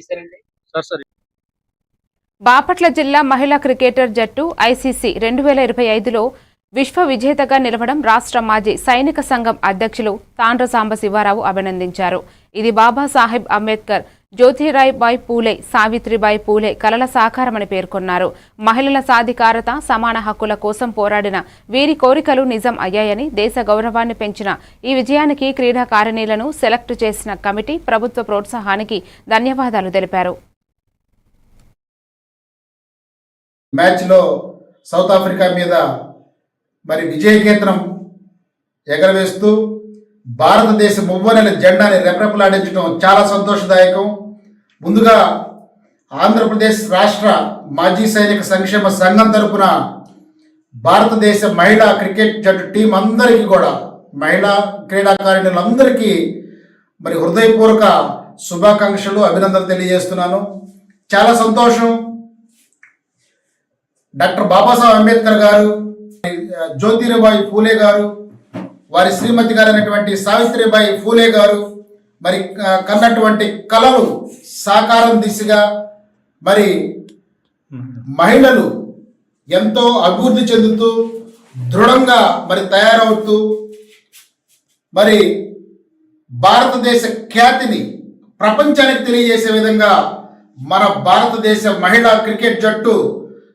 తీసారండి sir sir. Bapatla జిల్లా మహిళా cricketer జట్టు ఐసీసీ రెండు వేల ఇరవై ఐదులో విశ్వ విజేతగా నిలవడం రాష్ట్ర మాజీ సైనిక సంఘం అధ్యక్షులు తాండ్ర సాంబ శివారావు అభినందించారు. ఇది బాబాసాహెబ్ అంబేద్కర్ జ్యోతిరాయ్ బాయ్ పూలే సావిత్రిబాయి పూలే కలల సాకారమని పేర్కొన్నారు. మహిళల సాధికారత సమాన హక్కుల కోసం పోరాడిన వీరి కోరికలు నిజం అయ్యాయని దేశ గౌరవాన్ని పెంచిన ఈ విజయానికి క్రీడాకారిణీలను సెలెక్ట్ చేసిన కమిటీ ప్రభుత్వ ప్రోత్సాహానికి ధన్యవాదాలు తెలిపారు. మ్యాచ్లో సౌత్ ఆఫ్రికా మీద మరి విజయకేతనం ఎగరవేస్తూ భారతదేశ మువ్వనెల జెండాని రెపరెపలాడించడం చాలా సంతోషదాయకం. ముందుగా ఆంధ్రప్రదేశ్ రాష్ట్ర మాజీ సైనిక సంక్షేమ సంఘం తరపున భారతదేశ మహిళా క్రికెట్ జట్టు టీం అందరికీ కూడా మహిళా క్రీడాకారిణులందరికీ మరి హృదయపూర్వక శుభాకాంక్షలు అభినందనలు తెలియజేస్తున్నాను. చాలా సంతోషం. డాక్టర్ బాబాసాహెబ్ అంబేద్కర్ గారు జ్యోతిరాబాయి పూలే గారు వారి శ్రీమతి గారైనటువంటి సావిత్రిబాయి ఫూలే గారు మరి కన్నటువంటి కళలు సాకారం దిశగా మరి మహిళలు ఎంతో అభివృద్ధి చెందుతూ దృఢంగా మరి తయారవుతూ మరి భారతదేశ ఖ్యాతిని ప్రపంచానికి తెలియజేసే విధంగా మన భారతదేశ మహిళా క్రికెట్ జట్టు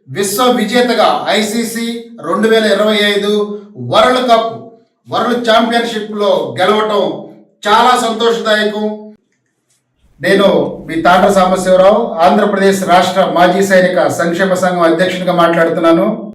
విశ్వ విజేతగా ఐసీసీ రెండు వేల ఇరవై ఐదు వరల్డ్ కప్ వరల్డ్ ఛాంపియన్షిప్లో గెలవటం చాలా సంతోషదాయకం. నేను మీ తాట సాంబశివరావు ఆంధ్రప్రదేశ్ రాష్ట్ర మాజీ సైనిక సంక్షేమ సంఘం అధ్యక్షునిగా మాట్లాడుతున్నాను.